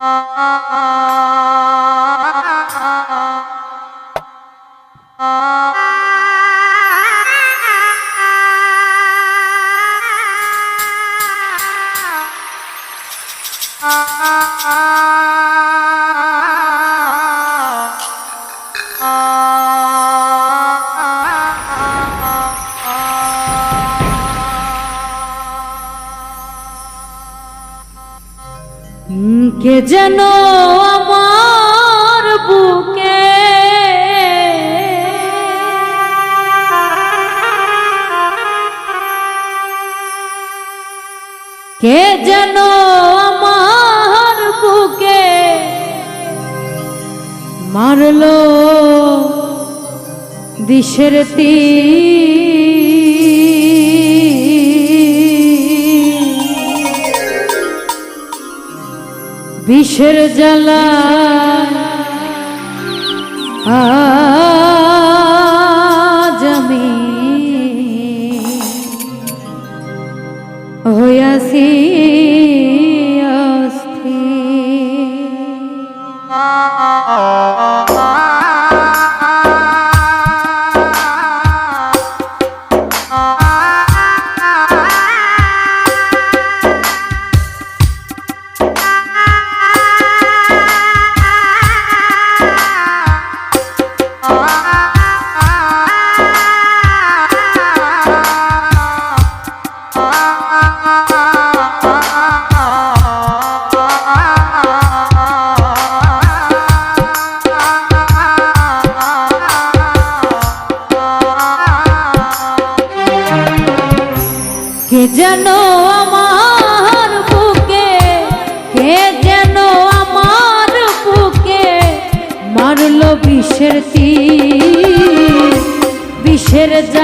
啊。কে যেন আমার বুকে কে যেন আমার বুকে মারলো দিশের তীর বিষের জ্বালা। আ ফের যা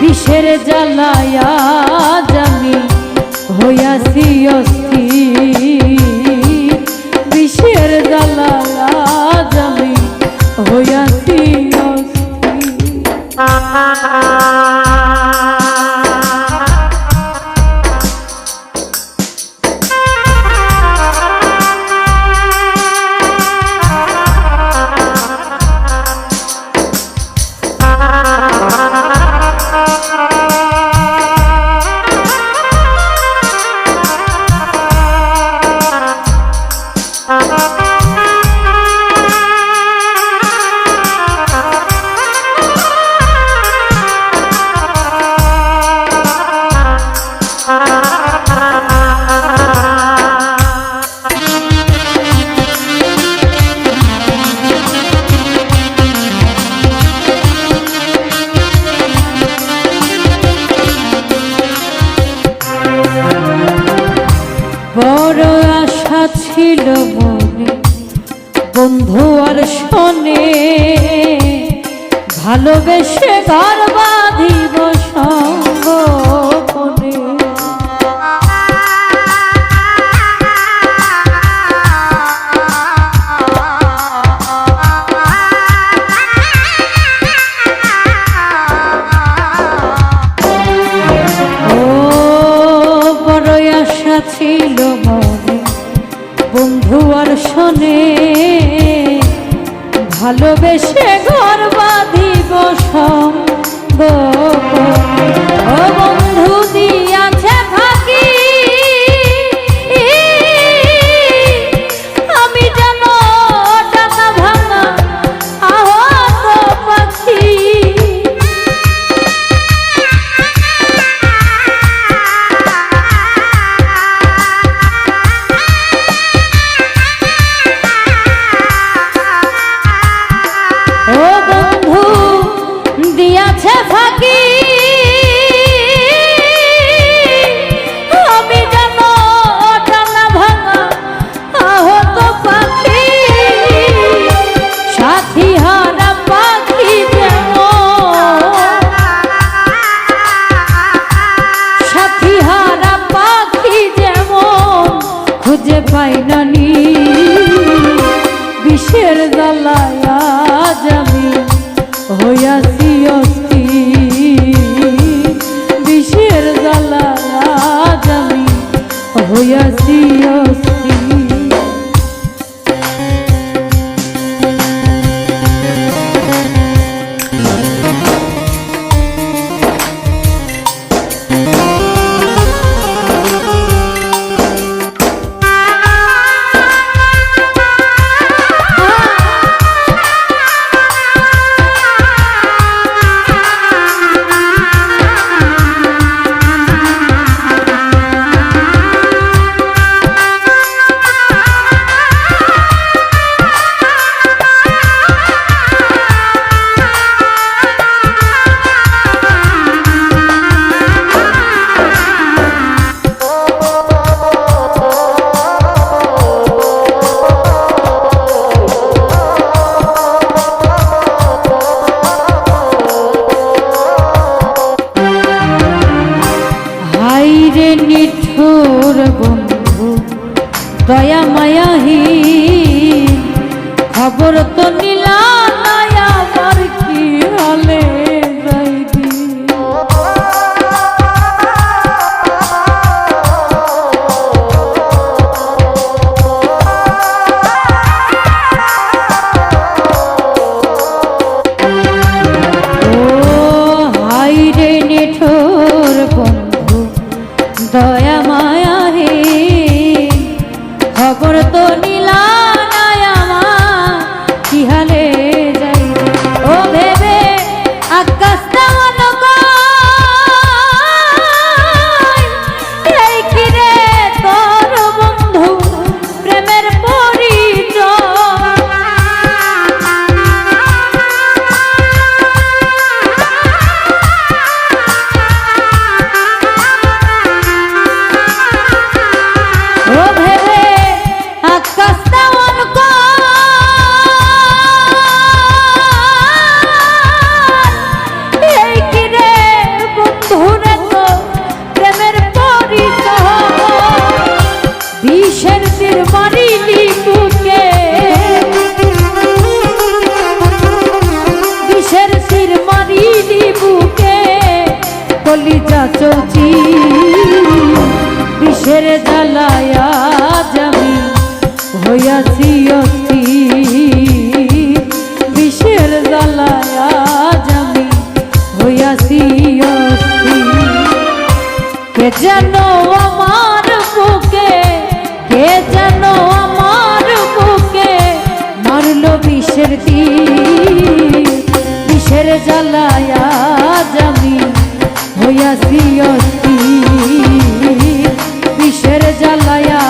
বিষের জ্বালায়া জামি হইয়াছি অস্থি বিষের জ্বালা ভালোবেসে ঘর বাঁধিব সঙ্গ ছিল বন্ধু আর শোনে ভালোবেসে বাঁধিব সঙ্গ পাই না নি। বিষের জ্বালায় আজ হইয়াছি অস্থি বিষের জ্বালায় আজ হইয়াছি অস্থি খবর তীর মারিলি বুকে। কলিজা চৌচি, বিষের জ্বালায়া যাবি হইয়াছি অস্থি। বিষের জ্বালায়া যাবি হইয়াছি অস্থি। কে যেন আমার বুকে, কে যেন আমার বুকে মারলো বিষের তীর। জ্বালায়া জামি হইয়াছি অস্থির। বিষের জ্বালায়া